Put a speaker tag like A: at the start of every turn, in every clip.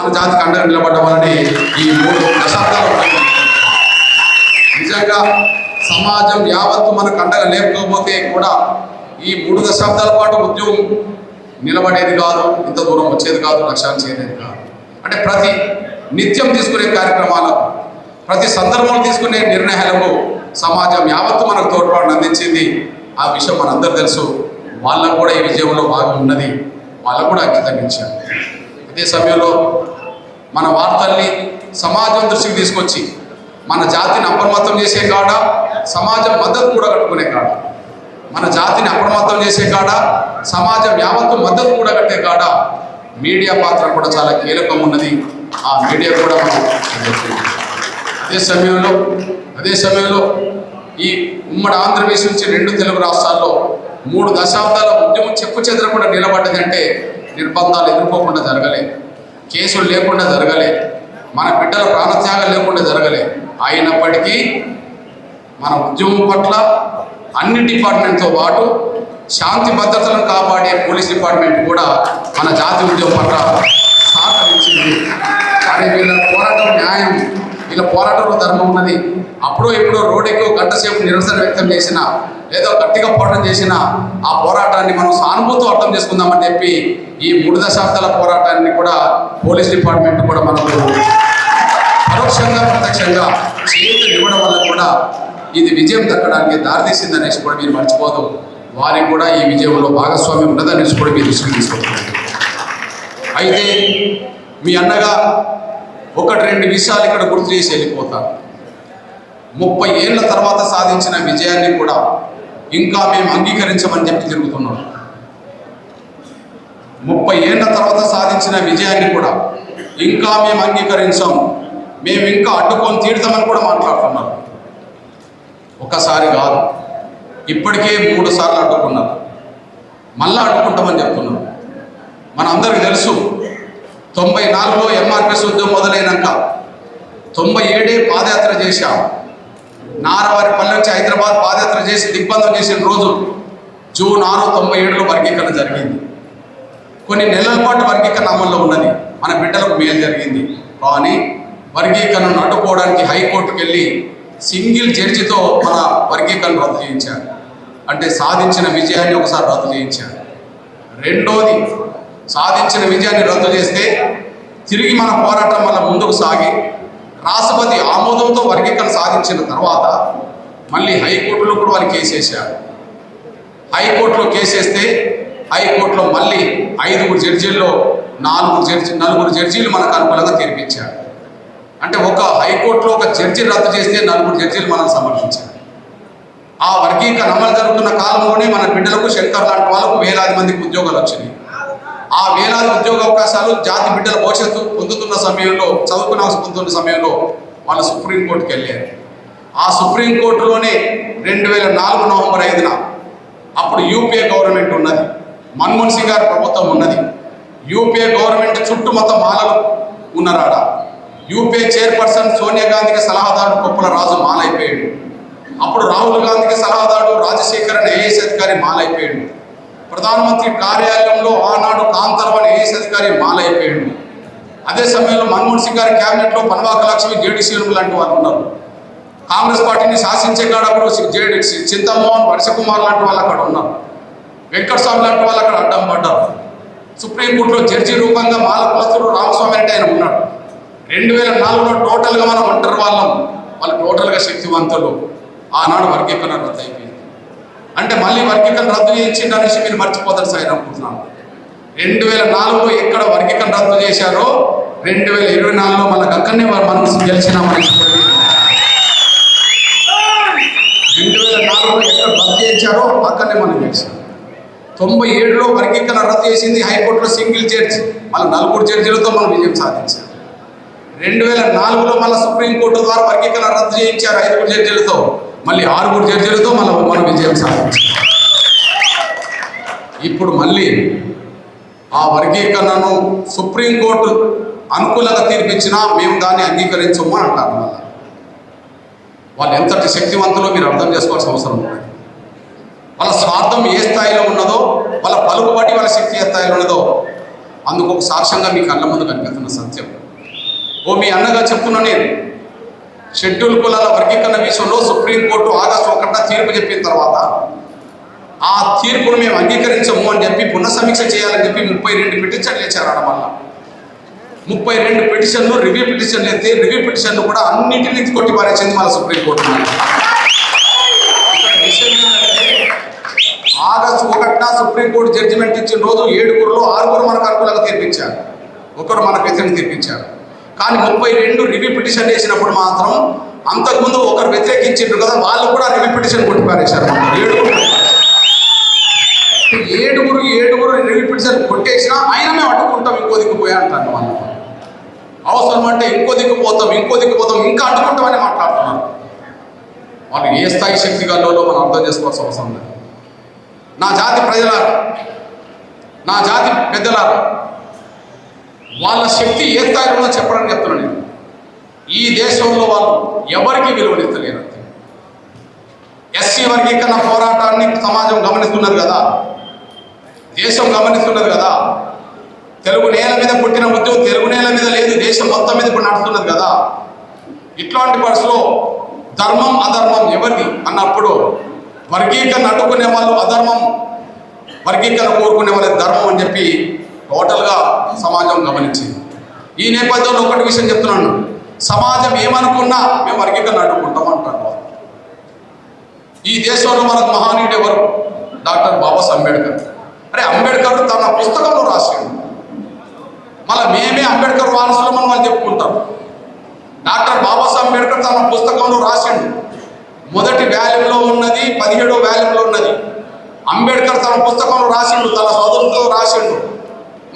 A: జాతికి అండగా నిలబడ్డమని ఈ మూడు దశాబ్దాలు నిజంగా సమాజం యావత్తు మనకు అండగా లేకపోతే కూడా ఈ మూడు దశాబ్దాల పాటు ఉద్యోగం నిలబడేది కాదు ఇంత దూరం వచ్చేది కాదు లక్ష్యాన్ని చేయలేదు కాదు. అంటే ప్రతి నిత్యం తీసుకునే కార్యక్రమాలకు ప్రతి సందర్భంలో తీసుకునే నిర్ణయాలకు సమాజం యావత్తు మనకు తోడ్పాటును అందించింది. ఆ విషయం మనందరూ తెలుసు. వాళ్ళకు కూడా ఈ విజయంలో భాగం ఉన్నది. వాళ్ళకు కూడా అంకితం ఇచ్చారు. అదే సమయంలో మన వార్తల్ని సమాజం దృష్టికి తీసుకొచ్చి మన జాతిని అప్రమత్తం చేసే కాడ సమాజం మద్దతు కూడా కట్టుకునే కాడ మన జాతిని అప్రమత్తం చేసే కాడ సమాజం యావత్తు మద్దతు కూడా కట్టే కాడ మీడియా పాత్ర కూడా చాలా కీలకం ఉన్నది. ఆ మీడియా కూడా మనం అదే సమయంలో అదే సమయంలో ఈ ఉమ్మడి ఆంధ్రప్రదేశ్ నుంచి రెండు తెలుగు రాష్ట్రాల్లో మూడు దశాబ్దాల ఉద్యమం చెప్పు చెదరకుండా నిలబడ్డదంటే నిర్బంధాలు ఎదుర్కోకుండా జరగలే. కేసులు లేకుండా జరగలే. మన బిడ్డల ప్రాణత్యాగం లేకుండా జరగలే. అయినప్పటికీ మన ఉద్యమం పట్ల అన్ని డిపార్ట్మెంట్తో పాటు శాంతి భద్రతలను కాపాడే పోలీస్ డిపార్ట్మెంట్ కూడా మన జాతి ఉద్యమం పట్ల సహకరించింది. కానీ వీళ్ళ పోరాటం న్యాయం. వీళ్ళ పోరాటంలో ధర్మం ఉన్నది. అప్పుడో ఎప్పుడో రోడ్డుకి గంట సేపు నిరసన వ్యక్తం చేసిన ఏదో గట్టిగా పోరాటం చేసిన ఆ పోరాటాన్ని మనం సానుభూతి అర్థం చేసుకుందామని చెప్పి ఈ మూడు దశాబ్దాల పోరాటాన్ని కూడా పోలీస్ డిపార్ట్మెంట్ కూడా మనకు పరోక్షంగా ప్రత్యక్షంగా చేతులు ఇవ్వడం వల్ల కూడా ఇది విజయం దక్కడానికి దారితీసింది అనేసి కూడా మీరు మర్చిపోదు. వారికి కూడా ఈ విజయంలో భాగస్వామ్యం ఉన్నదనేసి కూడా మీరు దృష్టికి తీసుకుంటున్నారు అయితే మీ అన్నగా ఒకటి రెండు విషయాలు ఇక్కడ గుర్తు చేసి వెళ్ళిపోతారు ముప్పై ఏళ్ళ తర్వాత సాధించిన విజయాన్ని కూడా ఇంకా మేము అంగీకరించమని చెప్పి తిరుగుతున్నాం. ముప్పై ఏళ్ళ తర్వాత సాధించిన విజయాన్ని కూడా ఇంకా మేము అంగీకరించాం. మేము ఇంకా అడ్డుకొని తీర్థమని కూడా మాట్లాడుతున్నాం. ఒకసారి కాదు ఇప్పటికే మూడు సార్లు అడ్డుకున్నారు మళ్ళా అడ్డుకుంటామని చెప్తున్నారు మనందరికీ తెలుసు తొంభై నాలుగులో ఎంఆర్పిఎస్ ఉద్యమం మొదలైనాక తొంభై ఏడే పాదయాత్ర చేశాం. నారవారి పల్లె నుంచి హైదరాబాద్ పాదయాత్ర చేసి దిగ్బంధం చేసిన రోజు జూన్ ఆరు తొంభై ఏడులో వర్గీకరణ జరిగింది. కొన్ని నెలల పాటు వర్గీకరణ అమల్లో ఉన్నది. మన బిడ్డలకు మేలు జరిగింది. కానీ వర్గీకరణను అడ్డుకోవడానికి హైకోర్టుకు వెళ్ళి సింగిల్ జడ్జితో మన వర్గీకరణ రద్దు చేయించారు. అంటే సాధించిన విజయాన్ని ఒకసారి రద్దు చేయించారు. రెండోది సాధించిన విజయాన్ని రద్దు చేస్తే తిరిగి మన పోరాటం వల్ల ముందుకు సాగి రాష్ట్రపతి ఆమోదంతో వర్గీకరణ సాధించిన తర్వాత మళ్ళీ హైకోర్టులో కూడా వాళ్ళు కేసేశారు హైకోర్టులో కేసేస్తే హైకోర్టులో మళ్ళీ ఐదుగురు జడ్జీల్లో నాలుగు జడ్జి నలుగురు జడ్జీలు మనకు అనుకూలంగా తీర్పిచ్చారు. అంటే ఒక హైకోర్టులో ఒక జడ్జి రద్దు చేస్తే నలుగురు జడ్జీలు మనం సమర్పించారు ఆ వర్గీకరణ అమలు జరుగుతున్న కాలంలోనే మన బిడ్డలకు శంకర్ లాంటి వాళ్ళకు వేలాది మందికి ఉద్యోగాలు వచ్చినాయి. ఆ వేలాది ఉద్యోగ అవకాశాలు జాతి బిడ్డల భవిష్యత్తు పొందుతున్న సమయంలో చదువుకున్న పొందుతున్న సమయంలో వాళ్ళు సుప్రీంకోర్టుకి వెళ్ళారు. ఆ సుప్రీంకోర్టులోనే రెండు వేల నాలుగు నవంబర్ ఐదున అప్పుడు యూపీఏ గవర్నమెంట్ ఉన్నది. మన్మోహన్ సింగ్ గారి ప్రభుత్వం ఉన్నది. యూపీఏ గవర్నమెంట్ చుట్టూ మొత్తం మాలలు ఉన్నారాడ. యూపీఏ చైర్పర్సన్ సోనియా గాంధీకి సలహాదారు కొప్పుల రాజు మాలైపోయాడు. అప్పుడు రాహుల్ గాంధీకి సలహాదారు రాజశేఖరన్ ఐఏఎస్ అధికారి మాలైపోయాడు. ప్రధానమంత్రి కార్యాలయంలో ఆనాడు కాంతర్వన్ ఐఏఎస్ అధికారి మాలైపోయాడు అదే సమయంలో మన్మోహన్ సింగ్ గారి క్యాబినెట్లో పన్వాక లక్ష్మి జేడి లాంటి వాళ్ళు ఉన్నారు. కాంగ్రెస్ పార్టీని శాసించే కాడప్పుడు జేడీ చింతమోహన్ వర్షకుమార్ లాంటి వాళ్ళు అక్కడ ఉన్నారు. వెంకటస్వామి లాంటి వాళ్ళు అక్కడ అడ్డం పడ్డారు. సుప్రీంకోర్టులో జడ్జి రూపంగా మాలకులస్తుడు రామస్వామి రెడ్డి ఆయన ఉన్నాడు. రెండు వేల నాలుగులో టోటల్గా మనం ఒంటరి వాళ్ళం. వాళ్ళు టోటల్గా శక్తివంతులు. ఆనాడు వర్గీకరణ రద్దు అయిపోయింది. అంటే మళ్ళీ వర్గీకరణ రద్దు చేయించింది అనేసి మీరు మర్చిపోతారు సార్ అనుకుంటున్నాను. రెండు వేల నాలుగులో ఎక్కడ వర్గీకరణ రద్దు చేశారో రెండు వేల ఇరవై నాలుగులో మనకు అక్కడనే మనం గెలిచినామని రెండు వేల నాలుగులో ఎక్కడ రద్దు చేశారో అక్కడనే మనం గెలిచాం తొంభై ఏడులో వర్గీకరణ రద్దు చేసింది హైకోర్టులో సింగిల్ జడ్జి మళ్ళీ నలుగురు జడ్జీలతో మనం విజయం సాధించాం. రెండు వేల నాలుగులో మళ్ళీ సుప్రీంకోర్టు ద్వారా వర్గీకరణ రద్దు చేయించారు ఐదుగురు జడ్జీలతో. మళ్ళీ ఆరుగురు జడ్జీలతో మళ్ళీ మనం విజయం సాధించాం ఇప్పుడు మళ్ళీ ఆ వర్గీకరణను సుప్రీంకోర్టు అనుకూలంగా తీర్పిచ్చినా మేము దాన్ని అంగీకరించము అని అంటారు. వాళ్ళు ఎంతటి శక్తివంతులో మీరు అర్థం చేసుకోవాల్సిన అవసరం ఉంది వాళ్ళ స్వార్థం ఏ స్థాయిలో ఉన్నదో వాళ్ళ పలుకుబడి వాళ్ళ శక్తి ఏ స్థాయిలో ఉన్నదో అందుకు ఒక సాక్ష్యంగా మీ కళ్ళ ముందు కనిపిస్తున్న సత్యం. ఓ మీ అన్నగా చెప్తున్నా నేను. షెడ్యూల్ కులాల వర్గీకరణ విషయంలో సుప్రీంకోర్టు ఆగస్టు ఒకటిన తీర్పు చెప్పిన తర్వాత ఆ తీర్పును మేము అంగీకరించము అని చెప్పి పునఃసమీక్ష చేయాలని చెప్పి ముప్పై రెండు పిటిషన్లు ఇచ్చారు ఆడ మళ్ళా ముప్పై రెండు పిటిషన్లు రివ్యూ పిటిషన్లు అయితే రివ్యూ పిటిషన్లు కూడా అన్నింటినీ కొట్టి పారేసింది మన సుప్రీంకోర్టు ఆగస్టు ఒకటిన సుప్రీంకోర్టు జడ్జిమెంట్ ఇచ్చిన రోజు ఏడుగురులో ఆరుగురు మనకు అనుకూలంగా తీర్పించారు ఒకరు మనకు వ్యతిరేకంగా తీర్పించారు కానీ ముప్పై రెండు రివ్యూ పిటిషన్ వేసినప్పుడు మాత్రం అంతకుముందు ఒకరు వ్యతిరేకించారు కదా వాళ్ళు కూడా రివ్యూ పిటిషన్ కొట్టి పారేశారు ఏడుగురు ఏడుగురు ఏడుగురు రివ్యూ పిటిషన్ కొట్టేసినా ఆయన మేము అడ్డుకుంటాం ఇంకో దిక్కు అంటారు వాళ్ళు. అవసరం అంటే ఇంకో దిక్కు పోతాం ఇంకో దిక్కుపోతాం ఇంకా అడ్డుకుంటామని మాట్లాడుతున్నారు. వాళ్ళు ఏ స్థాయి శక్తి గల్లో మనం అర్థం చేసుకోవాల్సిన అవసరం లేదు. నా జాతి ప్రజలారా నా జాతి పెద్దలారా వాళ్ళ శక్తి ఏ స్థాయిలో ఉందో చెప్పడానికి చెప్తున్నాను నేను. ఈ దేశంలో వాళ్ళు ఎవరికి విలువనిస్తలేరు ఎస్సీ వర్గీకరణ పోరాటాన్ని సమాజం గమనిస్తున్నారు కదా. దేశం గమనిస్తున్నది కదా. తెలుగు నేల మీద పుట్టిన ఉద్యోగం తెలుగు నేల మీద లేదు దేశం మొత్తం మీద ఇప్పుడు నడుస్తున్నది కదా. ఇట్లాంటి పరిస్థితిలో ధర్మం అధర్మం ఎవరిది అన్నప్పుడు వర్గీకరణ అడ్డుకునే వాళ్ళు అధర్మం వర్గీకరణ కోరుకునే వాళ్ళ ధర్మం అని చెప్పి టోటల్గా సమాజం గమనించింది. ఈ నేపథ్యంలో ఒకటి విషయం చెప్తున్నాను. సమాజం ఏమనుకున్నా మేము వర్గీకరణ అడ్డుకుంటాం అంటారు ఈ దేశంలో మనకు మహానీయుడు ఎవరు? డాక్టర్ బాబాసాహెబ్ అంబేద్కర్. అరే అంబేద్కర్ తన పుస్తకంలో రాసిండు. మళ్ళీ మేమే అంబేద్కర్ వారసులం మనం వాళ్ళు చెప్పుకుంటాం. డాక్టర్ బాబాసాహెబ్ అంబేద్కర్ తన పుస్తకంలో రాసిండు. మొదటి వాల్యూమ్లో ఉన్నది పదిహేడో వాల్యూమ్లో ఉన్నది. అంబేద్కర్ తన పుస్తకంలో రాసిండు తన సోదరులతో రాసిండు.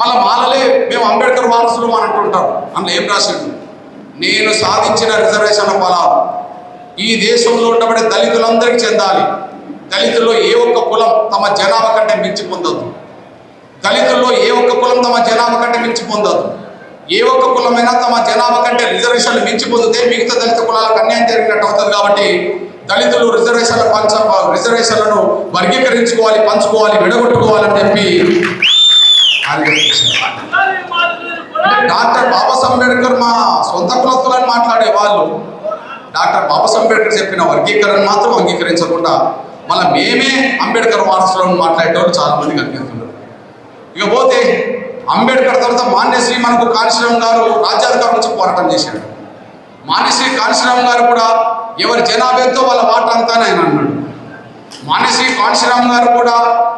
A: మళ్ళీ మాలలే మేము అంబేద్కర్ వారసులు అని అంటుంటారు. అందులో ఏం రాసిండు? నేను సాధించిన రిజర్వేషన్ ఫలాలు. ఈ దేశంలో ఉండబడే దళితులందరికీ చెందాలి. దళితుల్లో ఏ ఒక్క కులం తమ జనాభా కంటే మించి పొందదు దళితుల్లో ఏ ఒక్క కులం తమ జనాభా కంటే మించి పొందదు ఏ ఒక్క కులమైనా తమ జనాభా కంటే రిజర్వేషన్లు మించి పొందితే మిగతా దళిత కులాలకు అన్యాయం జరిగినట్టు అవుతుంది కాబట్టి దళితులు రిజర్వేషన్ల పంచ రిజర్వేషన్లను వర్గీకరించుకోవాలి పంచుకోవాలి విడగొట్టుకోవాలని చెప్పి డాక్టర్ బాబాసాహెబ్ అంబేద్కర్ మా సొంత కులస్తులని మాట్లాడే వాళ్ళు డాక్టర్ బాబాస్ అంబేద్కర్ చెప్పిన వర్గీకరణ మాత్రం అంగీకరించకుండా మళ్ళీ మేమే అంబేద్కర్ వారసులను మాట్లాడేటోళ్ళు చాలా మంది కనిపిస్తున్నారు. ఇకపోతే అంబేద్కర్ తర్వాత మాన్యశ్రీ మనకు కాళీశ్వరం గారు రాజ్యాధికారం నుంచి పోరాటం చేశాడు. మాన్యశ్రీ కాళీశ్వరం గారు కూడా ఎవరి జనాభాతో వాళ్ళ వాటా అంతానే ఆయన అన్నాడు. మానశ్రీ కాన్శ్రామ్ గారు కూడా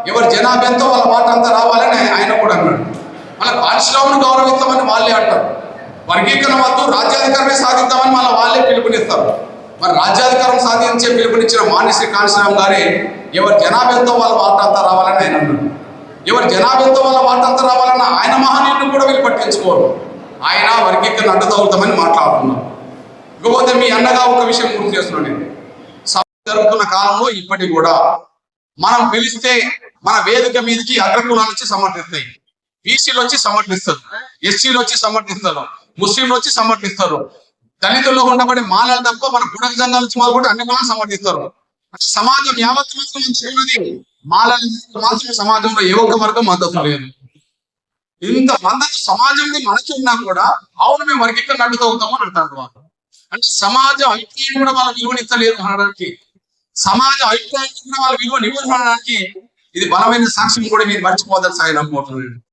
A: ఎవరి జనాభాతో వాళ్ళ మాట అంతా రావాలని ఆయన- కూడా అన్నాడు. మళ్ళీ కాన్శ్రామ్ను గౌరవిస్తామని వాళ్ళే అంటారు. వర్గీకరణ వద్దు రాజ్యాధికారమే సాధిద్దామని మళ్ళీ వాళ్ళే పిలుపునిస్తారు. మరి రాజ్యాధికారం సాధించే పిలుపునిచ్చిన మానశ్రీ కాన్శ్రామ్ గారే ఎవరి జనాభాతో వాళ్ళ మాట అంతా రావాలని ఆయన అన్నాడు. ఎవరి జనాభాతో వాళ్ళ మాట అంతా రావాలన్న ఆయన మహనీయుడిని కూడా వీళ్ళు పట్టించుకోరు. ఆయన వర్గీకరణ అడ్డు తగులుతామని మాట్లాడుతున్నారు ఇకపోతే మీ అన్నగా ఒక విషయం గుర్తు చేస్తున్నాను నేను. జరుగుతున్న కాలంలో ఇప్పటికి కూడా మనం పిలిస్తే మన వేదిక మీదకి అగ్రకులాలు వచ్చి సమర్థిస్తాయి. బీసీలు వచ్చి సమర్థిస్తారు. ఎస్సీలు వచ్చి సమర్థిస్తారు. ముస్లింలు వచ్చి సమర్థిస్తారు. దళితుల్లో ఉండబడి మాలలు తప్ప మన గుడక సంఘాల నుంచి మొదలుకుంటే అన్ని కులాలు సమర్థిస్తారు. సమాజం యావత్ మొత్తం ఉన్నది మాత్రం సమాజంలో ఏ ఒక్క వర్గం మద్దతు లేదు. ఇంత మద్దతు సమాజంలో మనకి ఉన్నా కూడా అవును మేము వర్గీకరణ అడ్డు అని అంటారు వాళ్ళు. అంటే సమాజం ఐక్యం కూడా వాళ్ళ విలువనిస్తలేదు అనడానికి. సమాజ ఐక్యాన్ని వాళ్ళ విలువ నివ్వడానికి ఇది బలమైన సాక్ష్యం కూడా మీరు మర్చిపోదని సాయి నమ్ముతున్నాను.